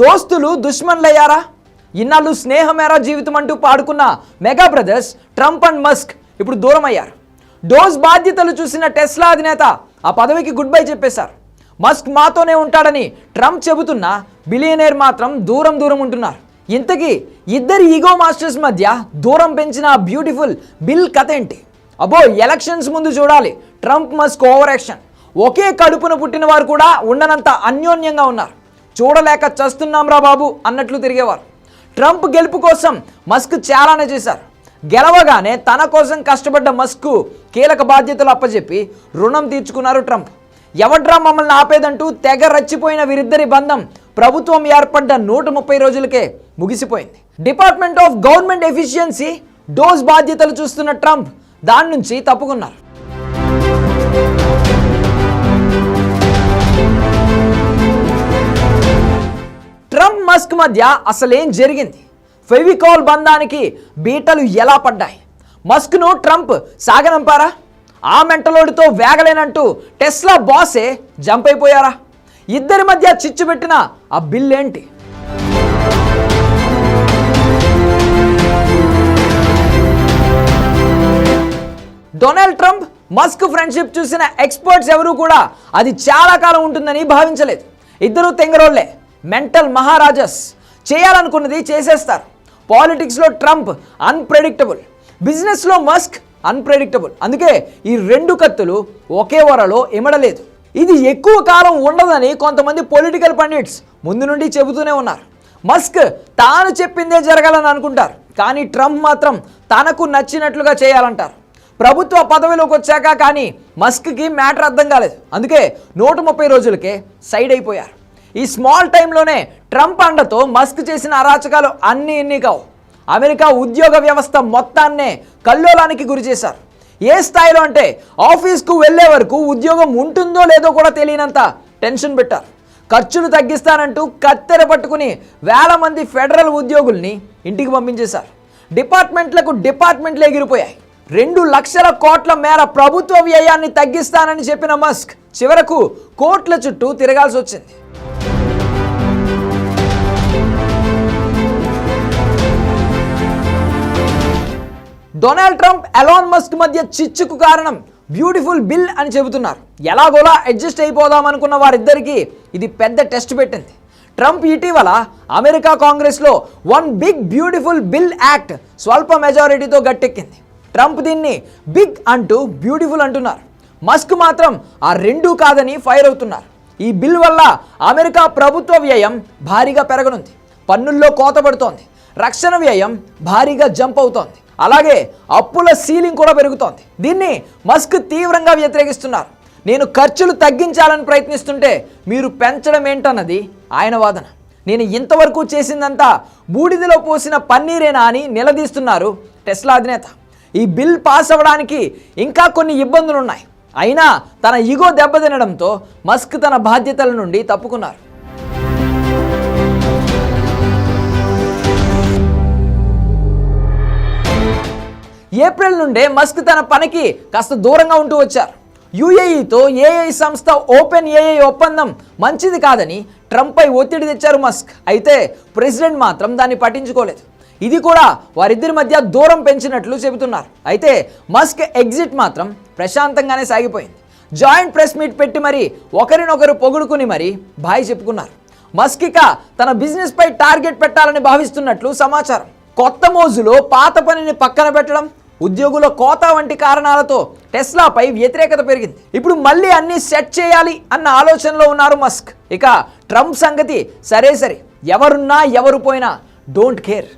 దోస్తులు దుష్మన్లయ్యారా? ఇన్నాళ్ళు స్నేహమేరా జీవితం అంటూ పాడుకున్న mega brothers Trump and Musk ఇప్పుడు దూరం అయ్యారు డోస్ బాధ్యతలు చూసిన టెస్లా అధినేత ఆ పదవికి గుడ్ బై చెప్పేశారు. మస్క్ మాతోనే ఉంటాడని ట్రంప్ చెబుతున్నా బిలియనేర్ మాత్రం దూరం దూరం ఉంటున్నారు. ఇంతకీ ఇద్దరు ఈగో మాస్టర్స్ మధ్య దూరం పెంచిన బ్యూటిఫుల్ బిల్ కథ ఏంటి? అబో ఎలక్షన్స్ ముందు చూడాలి. Trump Musk over action. ఒకే కడుపున పుట్టిన వారు కూడా ఉండనంత అన్యోన్యంగా ఉన్నారు. చూడలేక చస్తున్నాం రా బాబు అన్నట్లు తిరిగేవారు. ట్రంప్ గెలుపు కోసం మస్క్ చాలానే చేశారు. గెలవగానే తన కోసం కష్టపడ్డ మస్క్ కీలక బాధ్యతలు అప్పచెప్పి రుణం తీర్చుకున్నారు ట్రంప్. ఎవడ్రా మమ్మల్ని ఆపేదంటూ తెగ రచ్చిపోయిన వీరిద్దరి బంధం ప్రభుత్వం ఏర్పడ్డ నూట ముప్పై రోజులకే ముగిసిపోయింది. Department of government efficiency DOGE బాధ్యతలు చూస్తున్న ట్రంప్ దాని నుంచి తప్పుకున్నారు. మస్క్ మధ్య అసలేం జరిగింది? ఫెవికాల్ బంధానికి బీటలు ఎలా పడ్డాయి? మస్క్ను ట్రంప్ సాగనంపారా? ఆ మెంటలోడితో వేగలేనంటూ టెస్లా బాసే జంప్ అయిపోయారా ఇద్దరి మధ్య చిచ్చు పెట్టిన ఆ బిల్ ఏంటి డొనాల్డ్ ట్రంప్ మస్క్ ఫ్రెండ్షిప్ చూసిన ఎక్స్పర్ట్స్ ఎవరు కూడా అది చాలా కాలం ఉంటుందని భావించలేదు. ఇద్దరు తెంగరోళ్ళే. మెంటల్ మహారాజస్ చేయాలనుకున్నది చేసేస్తారు. పాలిటిక్స్లో ట్రంప్ అన్ప్రెడిక్టబుల్ బిజినెస్లో మస్క్ అన్ప్రెడిక్టబుల్ అందుకే ఈ రెండు కత్తులు ఒకే వరలో ఇమడలేదు. ఇది ఎక్కువ కాలం ఉండదని కొంతమంది పొలిటికల్ పండిట్స్ ముందు నుండి చెబుతూనే ఉన్నారు. మస్క్ తాను చెప్పిందే జరగాలని అనుకుంటారు కానీ ట్రంప్ మాత్రం తనకు నచ్చినట్లుగా చేయాలంటారు. ప్రభుత్వ పదవిలోకి వచ్చాక కానీ మస్క్కి మ్యాటర్ అర్థం కాలేదు. అందుకే నూట ముప్పై రోజులకే సైడ్ అయిపోయారు. ఈ స్మాల్ టైంలోనే ట్రంప్ అండతో మస్క్ చేసిన అరాచకాలు అన్నీ ఇన్ని కావు అమెరికా ఉద్యోగ వ్యవస్థ మొత్తాన్నే కల్లోలానికి గురి చేశారు. ఏ స్థాయిలో అంటే ఆఫీస్కు వెళ్ళే వరకు ఉద్యోగం ఉంటుందో లేదో కూడా తెలియనంత టెన్షన్ పెట్టారు. ఖర్చులు తగ్గిస్తానంటూ కత్తెర పట్టుకుని వేల మంది ఫెడరల్ ఉద్యోగుల్ని ఇంటికి పంపించేశారు. డిపార్ట్మెంట్లకు డిపార్ట్మెంట్లు ఎగిరిపోయాయి. రెండు లక్షల కోట్ల మేర ప్రభుత్వ వ్యయాన్ని తగ్గిస్తానని చెప్పిన మస్క్ చివరకు కోట్ల చుట్టూ తిరగాల్సి వచ్చింది డొనాల్డ్ ట్రంప్ ఎలాన్ మస్క్ మధ్య చిచ్చుకు కారణం బ్యూటిఫుల్ బిల్ అని చెబుతున్నారు. ఎలాగోలా అడ్జస్ట్ అయిపోదాం అనుకున్న వారిద్దరికీ ఇది పెద్ద టెస్ట్ పెట్టింది. ట్రంప్ ఇటీవల అమెరికా కాంగ్రెస్లో one big beautiful bill act స్వల్ప మెజారిటీతో గట్టెక్కింది. ట్రంప్ దీన్ని బిగ్ అంటూ బ్యూటిఫుల్ అంటున్నారు. మస్క్ మాత్రం ఆ రెండూ కాదని ఫైర్ అవుతున్నారు. ఈ బిల్ వల్ల అమెరికా ప్రభుత్వ వ్యయం భారీగా పెరగనుంది. పన్నుల్లో కోత పడుతోంది రక్షణ వ్యయం భారీగా జంప్ అవుతోంది. అలాగే అప్పుల సీలింగ్ కూడా పెరుగుతోంది. దీన్ని మస్క్ తీవ్రంగా వ్యతిరేకిస్తున్నారు. నేను ఖర్చులు తగ్గించాలని ప్రయత్నిస్తుంటే మీరు పెంచడం ఏంటన్నది ఆయన వాదన. నేను ఇంతవరకు చేసిందంతా బూడిదలో పోసిన పన్నీరేనా అని నిలదీస్తున్నారు టెస్లా అధినేత. ఈ బిల్ పాస్ అవ్వడానికి ఇంకా కొన్ని ఇబ్బందులు ఉన్నాయి అయినా తన ఇగో దెబ్బతినడంతో మస్క్ తన బాధ్యతల నుండి తప్పుకున్నారు. ఏప్రిల్ నుండే మస్క్ తన పనికి కాస్త దూరంగా ఉంటూ వచ్చారు. యుఏఈతో ఏఐ సంస్థ ఓపెన్ ఏఐ ఒప్పందం మంచిది కాదని ట్రంప్పై ఒత్తిడి తెచ్చారు మస్క్. అయితే ప్రెసిడెంట్ మాత్రం దాన్ని పట్టించుకోలేదు. ఇది కూడా వారిద్దరి మధ్య దూరం పెంచినట్లు చెబుతున్నారు. అయితే మస్క్ ఎగ్జిట్ మాత్రం ప్రశాంతంగానే సాగిపోయింది. జాయింట్ ప్రెస్ మీట్ పెట్టి మరి ఒకరినొకరు పొగుడుకుని మరి బాయ్ చెప్పుకున్నారు. మస్క్ ఇక తన బిజినెస్ పై టార్గెట్ పెట్టాలని భావిస్తున్నట్లు సమాచారం. కొత్త మోజులో పాత పనిని పక్కన పెట్టడం ఉద్యోగుల కోత వంటి కారణాలతో టెస్లాపై వ్యతిరేకత పెరిగింది. ఇప్పుడు మళ్ళీ అన్ని సెట్ చేయాలి అన్న ఆలోచనలో ఉన్నారు మస్క్. ఇక ట్రంప్ సంగతి సరే సరే. ఎవరున్నా ఎవరు పోయినా డోంట్ కేర్.